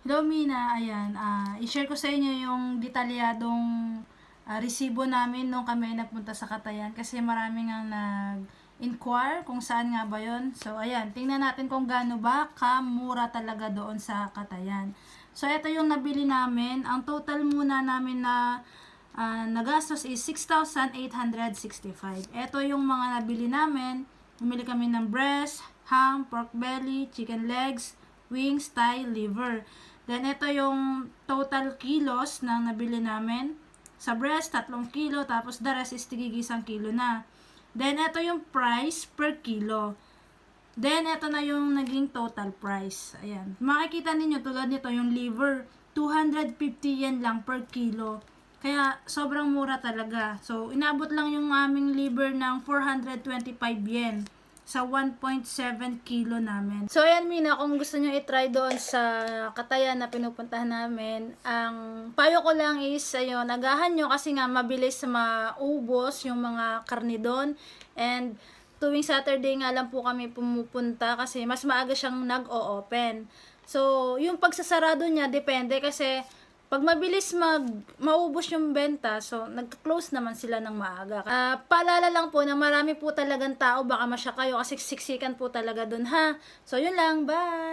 Hello Mina, ayan, ah, i-share ko sa inyo yung detalyadong ah, resibo namin nung kami nagpunta sa Katayan kasi marami nga nag-inquire kung saan nga ba yon. So ayan, tingnan natin kung gaano ba kamura talaga doon sa Katayan. So ito yung nabili namin. Ang total muna namin na ah, nagastos is 6,865. Ito yung mga nabili namin. Bumili kami ng breast, ham, pork belly, chicken legs, wings, thigh, liver. Then, ito yung total kilos na nabili namin. Sa breast, 3 kilo, tapos the rest is tigigisang kilo na. Then, ito yung price per kilo. Then, ito na yung naging total price. Ayan. Makikita ninyo, tulad nito, yung liver, 250 yen lang per kilo. Kaya, sobrang mura talaga. So, inabot lang yung aming liver ng 425 yen sa 1.7 kilo namin. So, ayan Mina, kung gusto nyo i-try doon sa Katayan na pinupuntahan namin, ang payo ko lang is, ayun, nagahan nyo kasi nga mabilis maubos yung mga karni doon. And, tuwing Saturday nga lang po kami pumupunta kasi mas maaga siyang nag-o-open. So, yung pagsasarado niya, depende kasi pag mabilis mag maubos yung benta, so nag-close naman sila ng maaga. Ah, paalala lang po na marami po talagang tao, baka masya kayo kasi siksikan po talaga dun ha. So, yun lang, bye!